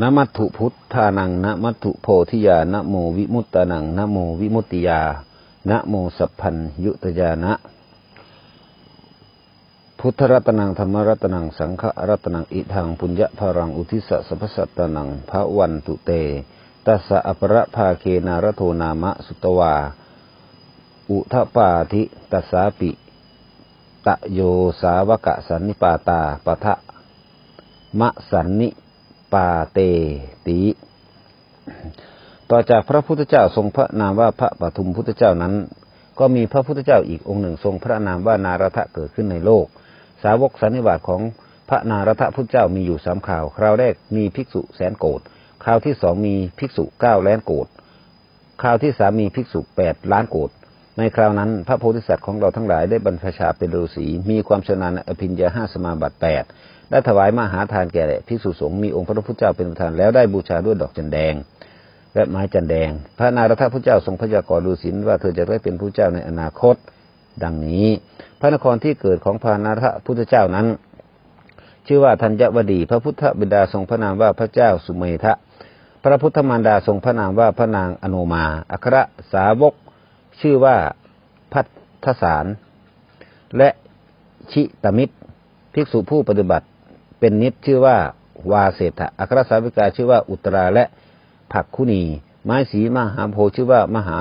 นมัตถุพุทธานังนมัตถุโพธิยานโมวิมุตตานังนโมวิมุตติยานโมสัพพัญยุตยานะ พุทธรัตนังธรรมรัตนังสังฆรัตนังอิทังปุญญพรังอุทิสสะพสัตตนังพระวันตุเตตัสสะอปรภาเคนารโทนามะสุตวา อุทปาธิตัสสาปิตะโยสาวกะสันนิปาตาปะทะมะสันนิ ปาเตติต่อจากพระพุทธเจ้าทรงพระนามว่าพระปฐุมพุทธเจ้านั้น ก็มีพระพุทธเจ้าอีกองค์หนึ่งทรงพระนามว่านารทะเกิดขึ้นในโลก สาวกสันนิบาตของพระนารทะพุทธเจ้ามีอยู่สามข่าว คราวแรกมีภิกษุแสนโกรธคราวที่สองมีภิกษุเก้าแล้านโกรธคราวที่สามมีภิกษุแปดล้านโกรธในคราวนั้นพระโพธิสัตว์ของเราทั้งหลายได้บรรพชาเป็นฤาษีมีความชำนาญอภิญญาห้าสมาบัติแปด ได้ถวายมหาทานแก่ภิกษุสงฆ์มีองค์พระพุทธเจ้าเป็นประธานแล้วได้บูชาด้วยดอกจันแดง และไม้จันแดง พระนารถพุทธเจ้าทรงพยากรณ์ฤาษีว่าเธอจะได้เป็นผู้เจ้าในอนาคต ดังนี้ พระนครที่เกิดของพระนารถพุทธเจ้านั้น ชื่อว่าธัญวดี พระพุทธบิดาทรงพระนามว่าพระเจ้าสุเมธะพระพุทธมารดาทรงพระนามว่าพระนางอโนมา อัครสาวก ชื่อว่าพัทสาร และชิตมิตร ภิกษุผู้ปฏิบัติ เป็นนิดชื่อว่าวาเศรษฐะอัครสาวิกาชื่อว่าอุตราและผักคุณี ไม้สีมหาโพชื่อว่ามหา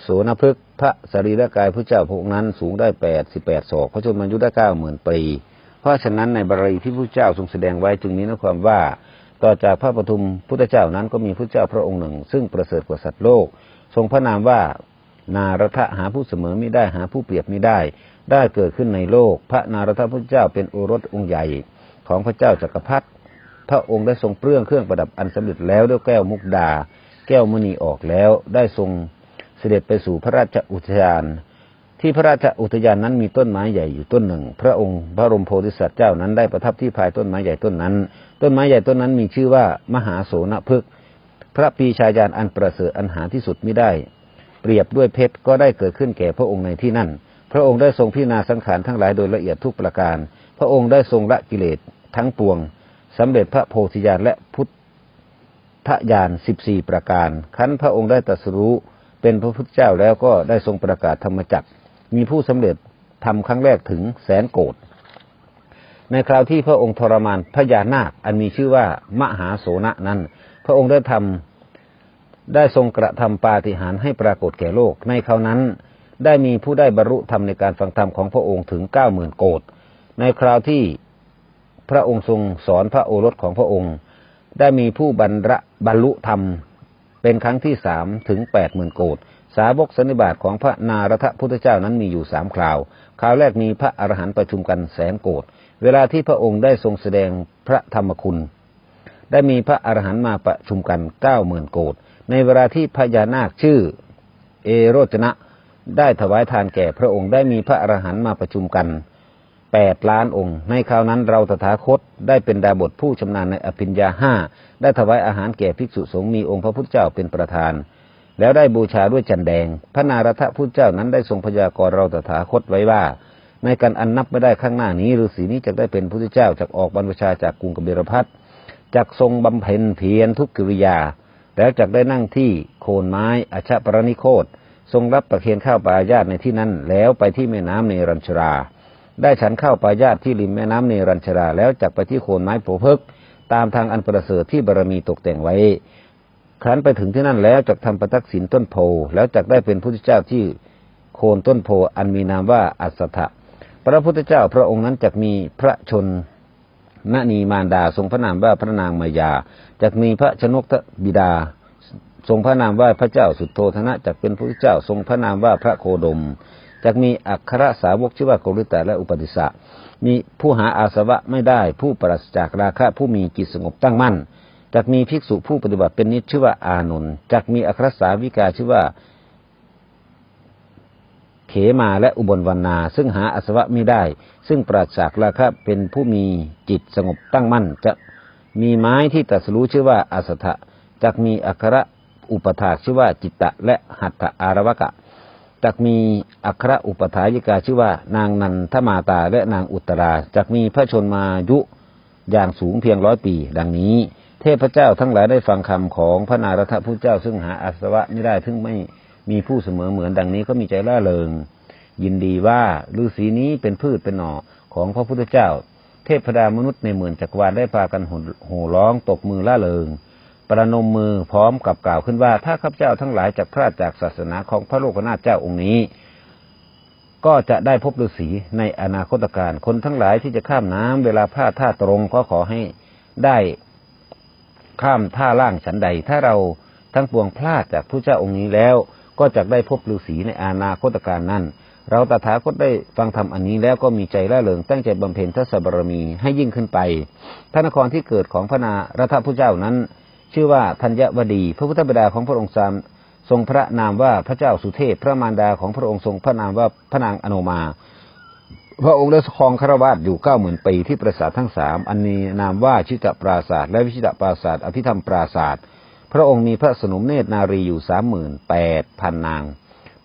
โสนพฤกษ์พระสรีระกายพระเจ้าพระองค์นั้นสูงได้แปดสิบแปดศอกพระชนมายุได้เก้าหมื่นปี เพราะฉะนั้นในบาลีที่พระเจ้าทรงแสดงไว้จึงนี้นะความว่า ต่อจากพระปฐุมพุทธเจ้านั้นก็มีพระเจ้าพระองค์หนึ่ง ซึ่งประเสริฐกว่าสัตว์โลก ทรงพระนามว่านารทะหาผู้เสมอไม่ได้หาผู้เปรียบไม่ได้ ได้เกิดขึ้นในโลก พระนารทะพุทธเจ้าเป็นโอรสองค์ใหญ่ ของพระเจ้าจักรพรรดิพระองค์ได้ทรงเปลื้องเครื่องประดับอันสำเร็จแล้วด้วยแก้วมุกดา แก้วมณีออกแล้วได้ทรงเสด็จไปสู่พระราชอุทยาน ที่พระราชอุทยานนั้นมีต้นไม้ใหญ่อยู่ต้นหนึ่ง พระองค์พระรมโพธิสัตว์เจ้านั้นได้ประทับที่ภายต้นไม้ใหญ่ต้นนั้น ต้นไม้ใหญ่ต้นนั้นมีชื่อว่ามหาโสนพฤกษ์พระปีชาญาณอันประเสริฐอันหาที่สุดไม่ได้ เปรียบด้วยเพชรก็ได้เกิดขึ้นแก่พระองค์ในที่นั่น พระองค์ได้ทรงพิจารณาสังขารทั้งหลายโดยละเอียดทุกประการ พระองค์ได้ทรงละกิเลสทั้งปวงสำเร็จพระโพธิญาณและพุทธญาณสิบสี่ประการคั้นพระองค์ได้ตรัสรู้เป็นพระพุทธเจ้าแล้วก็ได้ทรงประกาศธรรมจักร มีผู้สำเร็จทำครั้งแรกถึงแสนโกดในคราวที่พระองค์ทรมานพญานาคอันมีชื่อว่ามหาโสนะนั้น พระองค์ได้ทำได้ทรงกระทำปาฏิหาริย์ให้ปรากฏแก่โลก ในคราวนั้นได้มีผู้ได้บรรลุธรรมในการฟังธรรมของพระองค์ถึงเก้าหมื่นโกด ในคราวที่พระองค์ทรงสอนพระโอรสของพระองค์ ได้มีผู้บรรระบรรลุธรรม เป็นครั้งที่สามถึงแปดหมื่นโกดสาวกสันนิบาตของพระนารถพุทธเจ้านั้นมีอยู่สามคราว คราวแรกมีพระอรหันต์ประชุมกันแสนโกดเวลาที่พระองค์ได้ทรงแสดงพระธรรมคุณ ได้มีพระอรหันต์มาประชุมกันเก้าหมื่นโกดในเวลาที่พญานาคชื่อ เอโรจนะ ได้ถวายทานแก่พระองค์ได้มีพระอรหันต์มาประชุมกัน แปดล้านองค์ ในคราวนั้นเราตถาคตได้เป็นดาบทผู้ชำนาญในอภิญญาห้าได้ถวายอาหารแก่ภิกษุสงฆ์มีองค์พระพุทธเจ้าเป็นประธาน แล้วได้บูชาด้วยจันแดง พระนารถพุทธเจ้านั้นได้ทรงพยากรณ์เราตถาคตไว้ว่า ในการอันนับไม่ได้ข้างหน้านี้ฤาษีนี้จะได้เป็นพุทธเจ้าจากออกบรรพชาจากกรุงกบิลพัทจากทรงบำเพ็ญเพียรทุกกิริยา แล้วจากได้นั่งที่โคนไม้อชปรณิโคตทรงรับประเคนข้าวปลายาตในที่นั้นแล้วไปที่แม่น้ำเนรัญชรา ได้ฉันเข้าวปลายาตที่ริมแม่น้ำเนรัญชราแล้วจักไปที่โคนไม้โผพึกตามทางอันประเสริฐที่บารมีตกแต่งไว้ ครั้นไปถึงที่นั่นแล้วจักทำประทักษิณต้นโพแล้วจักได้เป็นพุทธเจ้าที่โคนต้นโพอันมีนามว่าอัสสถะพระพุทธเจ้าพระองค์นั้นจักมีพระชนนนีมารดาทรงพระนามว่าพระนางมายาจักมีพระชนกบิดา ทรงพระนามว่าพระเจ้าสุดโทธนะจักเป็นพระเจ้าทรงพระนามว่าพระโคดม จักมีอัครสาวกชื่อว่าโกริตาและอุปติสะมีผู้หาอาสวะไม่ได้ ผู้ปราศจากราคะผู้มีจิตสงบตั้งมั่นจักมีภิกษุผู้ปฏิบัติเป็นนิจชื่อว่าอานนท์จักมีอัครสาวิกาชื่อว่า เขมาและอุบลวรรณา ซึ่งหาอาสวะไม่ได้ ซึ่งปราศจากราคะเป็นผู้มีจิตสงบตั้งมั่น จะมีไม้ที่ตัสรู้ชื่อว่าอาสทะจักมีอัครอุปถาชื่อว่าจิตตะและหัตถอารวกะ จักมีอัครอุปถายิกาชื่อว่านางนันทมาตาและนางอุตราจักมีพระชนมายุอย่างสูงเพียงร้อยปี ดังนี้ เทพเจ้าทั้งหลายได้ฟังคำของพระนารถพุทธเจ้า ซึ่งหาอาสวะไม่ได้ถึงไม่มีผู้เสมอเหมือนดังนี้ก็มีใจล่าเริง ยินดีว่าฤาษีนี้เป็นพืชเป็นหน่อของพระพุทธเจ้า เทพดามนุษย์ในหมื่นจักรวาลได้พากันโห่ร้องตบมือล่าเริง ประนมมือพร้อมกับกล่าวขึ้นว่า ถ้าข้าพเจ้าทั้งหลายจะพลาดจากศาสนาของพระโลกนาถเจ้าองค์นี้ ก็จะได้พบฤาษีในอนาคตการคนทั้งหลายที่จะข้ามน้ำเวลาพลาดท่าตรงก็ขอให้ได้ข้ามท่าล่างฉันใด ถ้าเราทั้งปวงพลาดจากพระเจ้าองค์นี้แล้ว ก็จะได้พบฤาษีในอนาคตการนั้นเราตถาคตได้ฟังธรรมอันนี้แล้วก็มีใจร่าเริงตั้งใจบำเพ็ญทศบารมีให้ยิ่งขึ้นไป พระนครที่เกิดของพระนารัฐพุทธเจ้านั้น ชื่อว่าธัญวดี พระพุทธบิดาของพระองค์สามทรงพระนามว่าพระเจ้าสุเทพ พระมารดาของพระองค์ทรงพระนามว่าพระนางอโนมา พระองค์ได้ครองคารวาสอยู่เก้าหมื่นปีที่ปราสาททั้งสามอันนี้นามว่าชิตปราศาสตร์และวิชิตปราศาสตร์อภิธรรมปราศาสตร์พระองค์มีพระสนมเนตรนารีอยู่สามหมื่นแปดพันนาง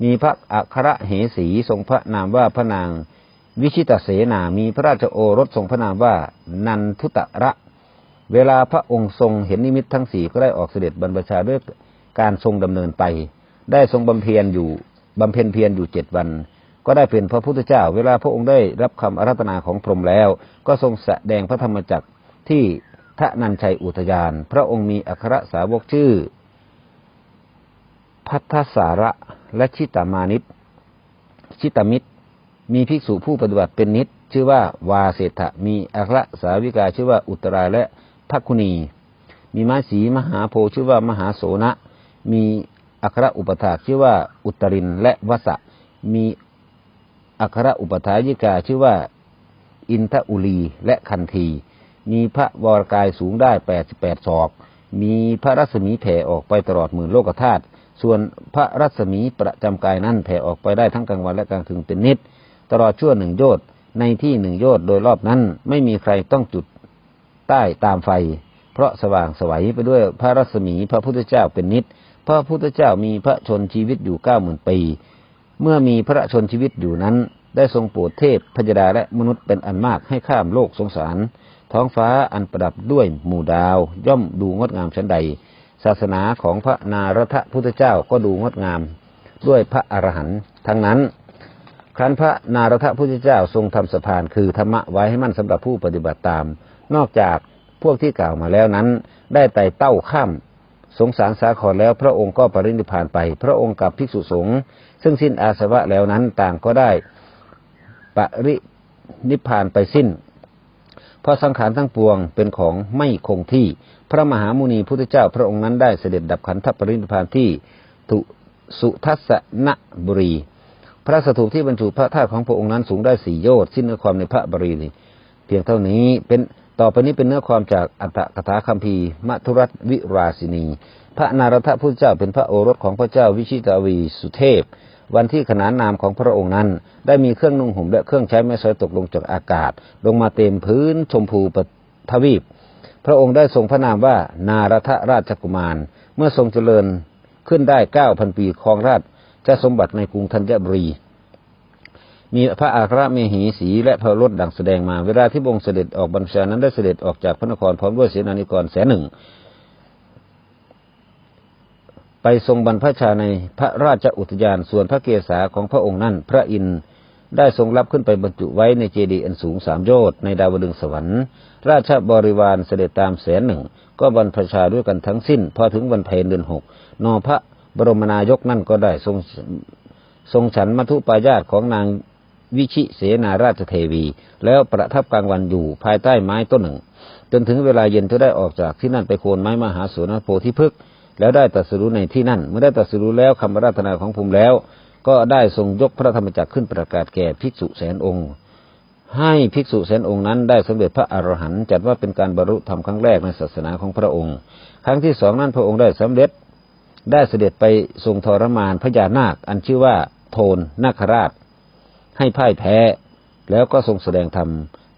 มีพระอัครเหสีทรงพระนามว่าพระนางวิชิตเสนา มีพระราชโอรสทรงพระนามว่านันทุตระ เวลาพระองค์ทรงเห็นนิมิตทั้งสี่ก็ได้ออกเสด็จบรรพชาด้วยการทรงดำเนินไป ได้ทรงบำเพ็ญอยู่บำเพ็ญเพียรอยู่เจ็ดวัน ก็ได้เป็นพระพุทธเจ้า เวลาพระองค์ได้รับคำอารัธนาของพรหมแล้ว ก็ทรงแสดงพระธรรมจักรที่ทะนันชัยอุทยาน พระองค์มีอัครสาวกชื่อ พัทธสาระและชิตามานิตชิตามิตร มีภิกษุผู้ปฏิบัติเป็นนิดชื่อว่าวาเศรษฐมีอัครสาวิกาชื่อว่าอุตรายและ พักคุณี มีมาสีมหาโพชื่อว่ามหาโสนะ มีอัครอุปถาชื่อว่าอุตรินและวสะ มีอัครอุปถายิกาชื่อว่าอินทอุลีและคันธีมีพระวรกายสูงได้แปดสิบแปดศอก มีพระรัศมีแผ่ออกไปตลอดหมื่นโลกธาตุ ส่วนพระรัศมีประจำกายนั้นแผ่ออกไปได้ทั้งกลางวันและกลางคืนเป็นนิด ตลอดชั่วหนึ่งโยชน์ในที่หนึ่งโยชน์โดยรอบนั้นไม่มีใครต้องจุด ใต้ตามไฟ เพราะสว่างสวัยไปด้วยพระรัศมีพระพุทธเจ้าเป็นนิด พระพุทธเจ้ามีพระชนชีวิตอยู่เก้าหมื่นปี เมื่อมีพระชนชีวิตอยู่นั้น ได้ทรงโปรดเทพพยดาและมนุษย์เป็นอันมากให้ข้ามโลกสงสาร ท้องฟ้าอันประดับด้วยหมู่ดาว ย่อมดูงดงามชั้นใด ศาสนาของพระนารถพุทธเจ้าก็ดูงดงาม ด้วยพระอรหันต์ทั้งนั้นครั้นพระนารถพุทธเจ้าทรงทำสะพานคือธรรมะไว้ให้มั่นสำหรับผู้ปฏิบัติตาม นอกจากพวกที่กล่าวมาแล้วนั้น ได้ไต่เต้าข้ามสงสารสาครแล้วพระองค์ก็ปรินิพานไป พระองค์กับภิกษุสงฆ์ซึ่งสิ้นอาสวะแล้วนั้นต่างก็ได้ปรินิพานไปสิ้น เพราะสังขารทั้งปวงเป็นของไม่คงที่ พระมหามุนีพุทธเจ้าพระองค์นั้นได้เสด็จดับขันธปรินิพานที่ทุสุทัสนบุรี พระสถูปที่บรรจุพระธาตุของพระองค์นั้นสูงได้สี่โยชน์สิ้นความในพระบรีนี่เพียงเท่านี้เป็น ต่อไปนี้เป็นเนื้อความจากอัตถกถาคัมภีร์มัทุรัตวิราสินี พระนารถพุทธเจ้าเป็นพระโอรสของพระเจ้าวิชิตาวีสุเทพ วันที่ขนานนามของพระองค์นั้น ได้มีเครื่องนุ่งห่มและเครื่องใช้ไม้สอยตกลงจากอากาศ ลงมาเต็มพื้นชมพูปทวีป พระองค์ได้ทรงพระนามว่านารถราชกุมาร เมื่อทรงเจริญขึ้นได้เก้าพันปีครองราชจะสมบัติในกรุงธัญบุรี มีพระอัครเมหีสีและพระรถดังแสดงมา เวลาที่พระองเสด็จออกบัญชานั้นได้เสด็จออกจากพระนครพร้อมด้วยเสนานิกรแสนหนึ่ง ไปทรงบรรพชาในพระราชอุทยานส่วนพระเกศาของพระองค์นั้น พระอินทร์ได้ทรงรับขึ้นไปบรรจุไว้ในเจดีย์อันสูงสามโยชน์ในดาวดึงสวรรค์ ราชบริวารเสด็จตามแสนหนึ่ง ก็บรรพชาด้วยกันทั้งสิ้น พอถึงวันเพ็ญเดือนหกนอพระบรมนายกนั่นก็ได้ทรงทรงฉันมัทุปายาตของนาง วิชิเสนาราชเทวี แล้วประทับกลางวันอยู่ภายใต้ไม้ต้นหนึ่ง จนถึงเวลาเย็นเธอได้ออกจากที่นั่นไปโคนไม้มหาสุนโพธิพฤกษ์แล้วได้ตรัสรู้ในที่นั่น เมื่อได้ตรัสรู้แล้วคำราธนาของภูมิแล้ว ก็ได้ทรงยกพระธรรมจักรขึ้นประกาศแก่ภิกษุแสนองค์ ให้ภิกษุแสนองค์นั้นได้สำเร็จพระอรหันต์จัดว่าเป็นการบรรลุธรรมครั้งแรกในศาสนาของพระองค์ ครั้งที่สองนั้นพระองค์ได้สำเร็จได้เสด็จไปทรงทรมานพญานาค อันชื่อว่าโทนนาคราช ให้พ่ายแพ้ แล้วก็ทรงแสดงธรรม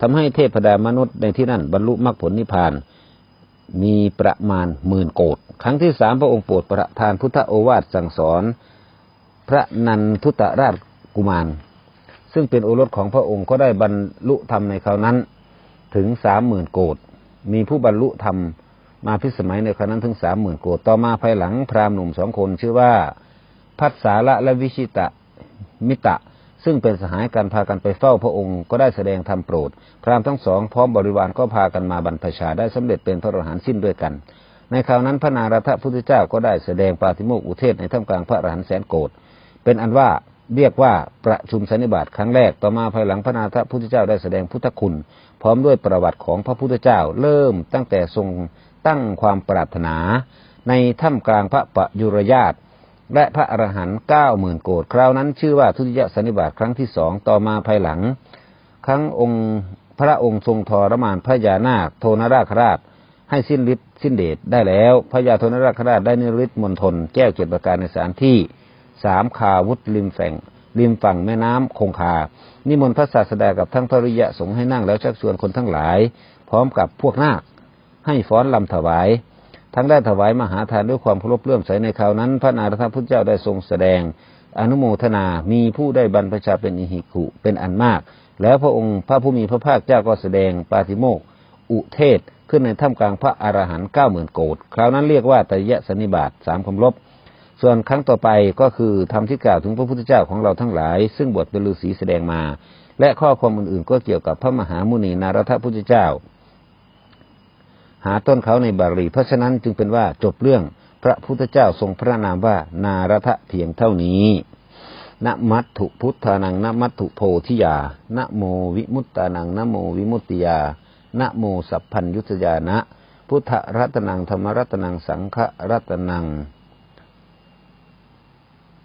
ทำให้เทพดามนุษย์ในที่นั่นบรรลุมรรคผลนิพพาน มีประมาณหมื่นโกดครั้งที่สามพระองค์โปรดประทานพุทธโอวาทสั่งสอน พระนันทุตราชกุมาร ซึ่งเป็นโอรสของพระองค์ก็ได้บรรลุธรรมในคราวนั้นถึงสามหมื่นโกดมีผู้บรรลุธรรมมาพิสมัยในครั้งนั้นถึงสามหมื่นโกดต่อมาภายหลังพราหมณ์หนุ่มสองคนชื่อว่าพัสสาละและวิชิตะมิตะ ซึ่งเป็นสหายกันพากันไปเฝ้าพระองค์ก็ได้แสดงธรรมโปรด พราหมณ์ทั้งสองพร้อมบริวารก็พากันมาบรรพชาได้สำเร็จเป็นพระอรหันต์สิ้นด้วยกัน ในคราวนั้นพระนารถพุทธเจ้าก็ได้แสดงปาฏิโมกข์อุเทศในท่ามกลางพระอรหันต์แสนโกรธเป็นอันว่าเรียกว่าประชุมสันนิบาตครั้งแรกต่อมาภายหลังพระนาถพุทธเจ้าได้แสดงพุทธคุณ พร้อมด้วยประวัติของพระพุทธเจ้าเริ่มตั้งแต่ทรงตั้งความปรารถนา ในถ้ำกลางพระปยุรญาต และพระอรหันต์เก้าหมื่นโกดคราวนั้นชื่อว่าทุติยสันนิบาตครั้งที่สองต่อมาภายหลัง ครั้งองค์พระองค์ทรงทรมานพระยานาคโทนราชราช ให้สิ้นฤทธิ์สิ้นเดชได้แล้วพระยาโทนราชราชได้นิริตมณฑลแก้วเจ็ดประการในสถานที่สามคาวุธริมแฝงริมฝั่งแม่น้ำคงคา นิมนต์พระศาสดากับทั้งภริยะสงฆ์ให้นั่งแล้วชักชวนคนทั้งหลาย พร้อมกับพวกนาคให้ฟ้อนลำถวาย ทั้งได้ถวายมหาทานด้วยความเคารพเลื่อมใสในคราวนั้น พระนารถพุทธเจ้าได้ทรงแสดง อนุโมทนา มีผู้ได้บรรพชาเป็นอิหิกุเป็นอันมาก แล้วพระองค์พระผู้มีพระภาคเจ้าก็แสดงปาฏิโมกข์อุเทศขึ้นในถ้ำกลางพระอรหันต์เก้าหมื่นโกดคราวนั้นเรียกว่าตยะสนนิบาตสามคำลบ ส่วนครั้งต่อไปก็คือธรรมที่กล่าวถึงพระพุทธเจ้าของเราทั้งหลาย ซึ่งบทเป็นฤาษีแสดงมา และข้อความอื่นๆ ก็เกี่ยวกับพระมหามุนีนารถพุทธเจ้า หาต้นเขาในบาลี เพราะฉะนั้นจึงเป็นว่าจบเรื่องพระพุทธเจ้าทรงพระนามว่านารทะเพียงเท่านี้นะมัตถุพุทธานังนะมัตถุโพธิยานะโมวิมุตตานังนะโมวิมุตติยานะโมสัพพัญยุตยานะ พุทธรัตนังธรรมรัตนังสังฆรัตนัง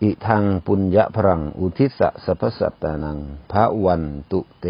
อิทังปุญญพรัง อุทิสสะสัพพสัตตานังพระวันตุเต